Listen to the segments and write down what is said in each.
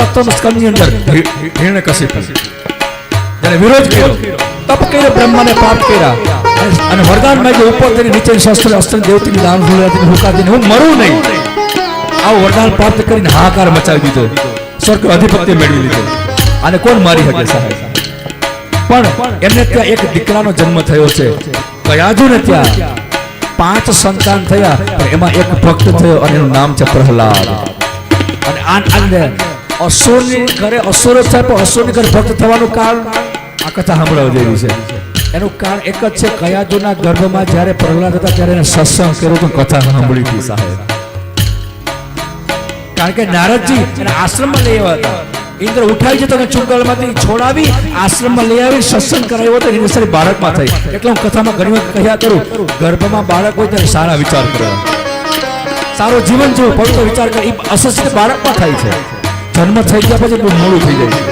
સત્તમ સ્કંદની અંદર હિરણ્યકશિપુ જ્યારે વિરોધ કર્યો. તપ કર્યો બ્રહ્માને પ્રાપ્ત કર્યા. અને- અને વરદાન માંગ્યું ઉપર તેની નીચે શસ્ત્ર અસ્ત્ર દેવતીની દાન ફૂલાતીની હુકાતીની હું મરું નહીં. આવું વરદાન પ્રાપ્ત કરીને હાહાકાર મચાવી દીધો. સ્વર્ગ અધિપત્ય મેળવી લીધો. અને કોણ મારી શકે સાહેબ? પણ એમને ત્યાં એક દીકરાનો જન્મ થયો છે. કયાજુ ને ત્યાં? પાંચ સંતાન થયા પણ એમાં એક ભક્ત થયો અને એનું નામ છે પ્રહલાદ. અને આ અસુરની ઘરે અસુર થાય પણ અસુરની ઘરે ભક્ત થવાનું કારણ? આ કથા સાંભળવા જેવી છે. એનું કારણ એક જ છે કયાજુના ગર્ભમાં જ્યારે પ્રહલાદ હતા ત્યારે એને સત્સંગ કર્યો તો કથા સાંભળી હતી સાહેબ. કારણ કે નારદજી એને આશ્રમમાં લઈ આવ્યા હતા. ઇન્દ્ર ઉઠાવી જતો ચુંગલમાંથી છોડાવી આશ્રમમાં લઈ આવી સત્સંગ કરાવ્યો હતો એની સારી બાળકમાં થઈ. એટલે હું કથામાં ઘણી વખત કહ્યા કરું ગર્ભમાં બાળક હોય ત્યારે સારા વિચાર કરો. સારું જીવન જીવો પવિત્ર વિચાર કરે. એ અસસ્ય બાળકમાં થાય છે. જન્મ થઈ ગયા પછી બહુ મોડું થઈ જાય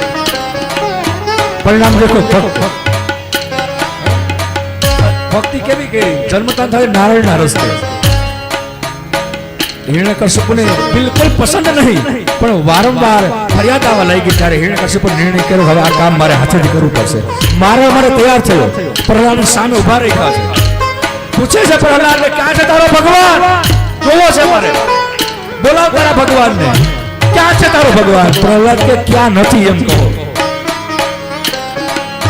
પરિણામ દેખો, ભક્તિ. કેવી કરી જન્મતા થાય નારાયણના રસ્તે. હિરણ્યકશિપુને બિલકુલ પસંદ નહીં, પણ વારંવાર ફરિયાદ આવવા લાગી ત્યારે હિરણ્યકશિપુ નિર્ણય કર્યો, હવે આ કામ મારે હાથેથી કરવું પડશે. મારે અમારે તૈયાર થયો. પ્રહલાદ સામે ઊભા રહ્યા છે. પૂછે છે પ્રહલાદ ક્યાં છે તારો ભગવાન? જોવો છે મારે. બોલાવ તારા ભગવાનને. ક્યાં છે તારો ભગવાન? પ્રહલાદ કે ક્યાં નથી એમ કહો.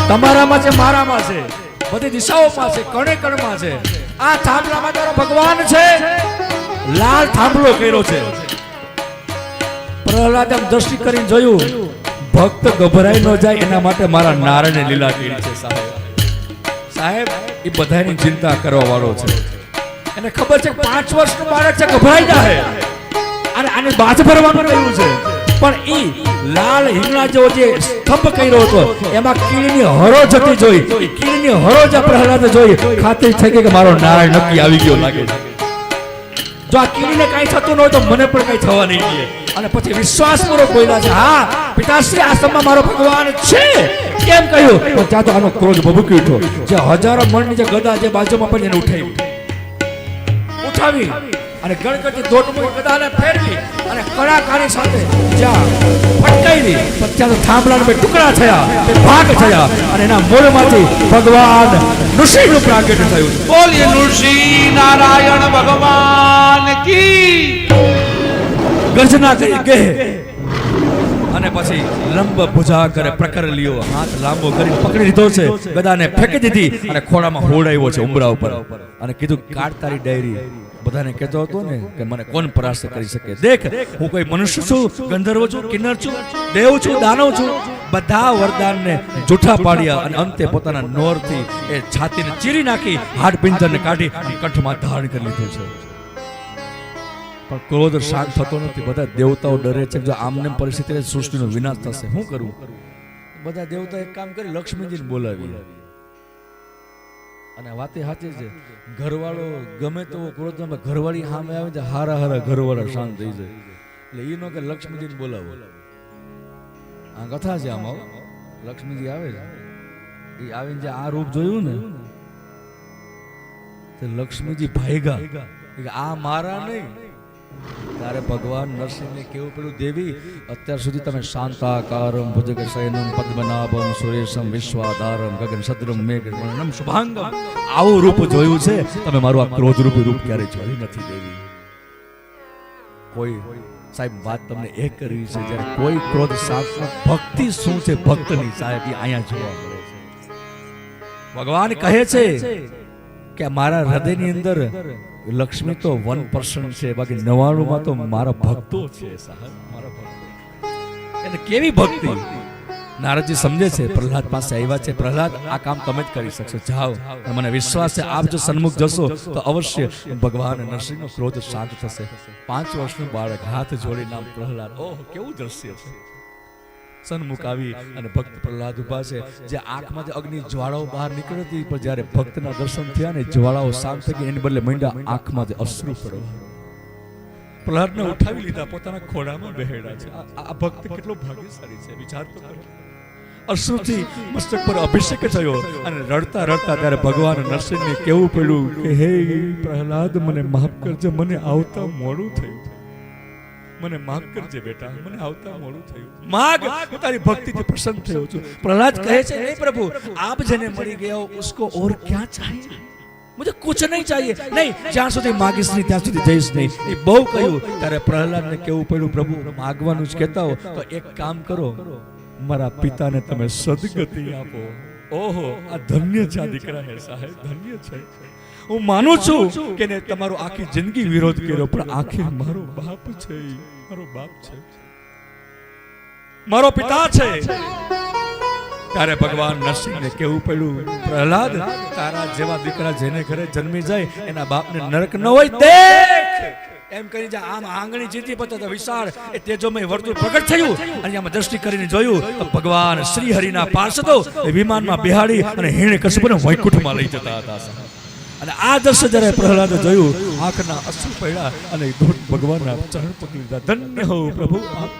તમારામાં છે મારામાં છે. બધી દિશાઓમાં છે કણે કણમાં છે. આ થાંભલામાં તારો ભગવાન છે. લાલ થાંભલો કર્યો છે. પ્રહલાદ એમ દ્રષ્ટિ કરીને જોયું ભક્ત ગભરાઈ ન જાય એના માટે મારા નારાયણે લીલા કરી છે સાહેબ. સાહેબ એ બધાની ચિંતા કરવા વાળો છે. એને ખબર છે પાંચ વર્ષનું બાળક છે ગભરાઈ જાય અને આને બાજ ભરવાનું કહ્યું છે. પણ ઈ લાલ હિંગણા જેવો જે સ્તંભ કર્યો હતો, એમાં કીડીની હરો જતી જોઈ, કીડીની હરો જ પ્રહલાદ જોઈ, ખાતરી થઈ કે મારો નારાયણ નક્કી આવી ગયો લાગે છે. જો આ કીડીને કાંઈ થતું ન હોય તો મને પણ કાંઈ થવા નહીં દે. અને પછી વિશ્વાસપૂર્વક બોલ્યા છે, હા, પિતાશ્રી આશ્રમમાં મારો ભગવાન છે. કેમ કહ્યું? તો ત્યાં તો આનો ક્રોધ ભભૂકી ઉઠ્યો. જે હજારો મણની જે ગદા જે બાજુમાં પડી એને ઉઠાવી. ઉઠાવી. અને ગણગણતી દોટમુખ ગદાને ફેરવી અને કળાકારી સાથે જ્યાં ફટકાવી પણ ત્યાં તો થાંભલાના બે ટુકડા થયા બે ભાગ થયા અને એના મૂળમાંથી ભગવાન ઋષિનું પ્રાગટ્ય થયું. બોલીએ નૃસિંહ નારાયણ ભગવાન કી? ગર્જના કરી કે અને પછી લંબ ભુજા કરે પ્રકર લ્યો હાથ લાંબો કરી પકડી લીધો છે. ગદાને ફેંકી દીધી અને ખોળામાં હોડાવ્યો છે ઉંબરા ઉપર. અને કીધું કાઢ તારી ડાયરી. બધાને કહેતો હતો ને કે મને કોણ પરાસ્ત કરી શકે દેખ હું કોઈ મનુષ્ય છું ગંધર્વ છું કિન્નર છું દેવ છું દાનવ છું બધા વરદાનને જૂઠા પાડ્યા અને અંતે પોતાના નોરથી એ છાતીને ચીરી નાખી હાડપિંજરને કાઢી અને કંઠમાં ધારણ કરી લીધું છે. પણ ક્રોધ શાંત થતો નથી. બધા દેવતાઓ ડરે છે. જો આમને પરિસ્થિતિ સૃષ્ટિનો વિનાશ થશે શું કરવું બધા દેવતા એક કામ કરી લક્ષ્મીજીને બોલાવી અને વાતે સાચી છે, ઘરવાળો ગમે તો ક્રોધ ઘરવાળી સામે આવે છે, હારા હારા ઘરવાળા શાંત થઈ જાય. એટલે એ નો કે લક્ષ્મીજીને બોલાવો. આ કથા છે આમાં લક્ષ્મીજી આવે છે. એ આવીને જે આ રૂપ જોયું ને, તે લક્ષ્મીજી ભાઈગા. આ મારા નહીં. ત્યારે ભગવાન નરસિંહને કેવું પેલું દેવી, અત્યાર સુધી તમે શાંતાકારમ ભુજગ શયનમ પદ્મનાભમ, સુરેશમ, વિશ્વાધારમ, ગગન સદ્રમ મેઘમ શુભાંગમ. આવું રૂપ જોયું છે. તમે મારું આ ક્રોધ રૂપી ક્યારે જોયું નથી, દેવી? કોઈ, સાહેબ, વાત તમને એ કરવી છે. જ્યારે કોઈ ક્રોધ શાંત ભક્તિ શું છે? ભક્તની સાહેબ અહીંયા જોવા મળે છે. ભગવાન કહે છે કે, મારા હૃદયની અંદર લક્ષ્મી તો વન પર્સન છે બાકી નવાણું માં તો મારા ભક્તો છે સાહેબ મારા ભક્તો. એટલે કેવી ભક્તિ? નારદજી સમજે છે પ્રહલાદ પાસે આવ્યા છે પ્રહલાદ આ કામ તમે જ કરી શકશો જાઓ. મને વિશ્વાસ છે આપ જો સન્મુખ જશો તો અવશ્ય ભગવાન નરસિંહનો ક્રોધ શાંત થશે. પાંચ વર્ષનું બાળક હાથ જોડી નામ પ્રહલાદ ઓહ કેવું દ્રશ્ય છે. સન્મુખ આવી અને ભક્ત પ્રહલાદ ઊભા છે. જે આંખમાંથી અગ્નિ જ્વાળાઓ બહાર નીકળી હતી પણ જ્યારે ભક્તના દર્શન થયા ને જ્વાળાઓ શાંત થઈ ગઈ એની બદલે મંડા આંખમાંથી અશ્રુ પડવા પ્રહલાદને ઉઠાવી લીધા પોતાના ખોળામાં બેહેડા છે. આ- આ ભક્ત કેટલો ભાગ્યશાળી છે વિચાર તો કરો. અશ્રુથી મસ્તક પર અભિષેક થયો અને રડતા રડતા ત્યારે ભગવાન નરસિંહને કેવું પડ્યું કે હે પ્રહલાદ મને માફ કરજે મને આવતા મોડું થયું. મને માફ કરજે બેટા મને આવતા મોડું થયું. માગ હું તારી ભક્તિથી પ્રસન્ન થયો છું. પ્રહલાદ કહે છે. નહીં પ્રભુ આપ જેને મળી ગયા ઉસકો ઓર ક્યાં ચાહીએ? મુજે કુછ નહીં ચાહીએ. નહીં જ્યાં સુધી માગીશ નહીં ત્યાં સુધી જઈશ નહીં. એ બહુ કહ્યું. ત્યારે પ્રહલાદને કેવું પડ્યું પ્રભુ માગવાનું જ કહેતા હો. તો એક કામ કરો. મારા પિતાને તમે સદગતિ આપો. ઓહો આ ધન્ય છે આ દીકરાને સાહેબ ધન્ય છે. હું માનું છું કે ને તમારો આખી જિંદગી વિરોધ કર્યો પણ આખી મારો બાપ છે મારો બાપ છે. મારો પિતા છે. ત્યારે ભગવાન નરસિંહને કેવું પડ્યું? પ્રહલાદ તારા જેવા દીકરા જેને ઘરે જન્મી જાય એના બાપને નરક ન હોય દેખ! એમ કરી જા આમ આંગણી જીતી તો વિશાળ એ તેજોમય વર્તુળ પ્રગટ થયું અને આમાં દ્રષ્ટિ કરીને જોયું તો ભગવાન શ્રી હરિના પાર્ષદો એ વિમાનમાં બિહાડી અને હિણ કશ્યપને વૈકુંઠમાં લઈ જતા હતા અને આ દ્રશ્ય જ્યારે પ્રહલાદે જોયું, આંખના અશ્રુ પડ્યા અને ભગવાનના ચરણ પકડી લીધા. ધન્ય હો પ્રભુ. આપ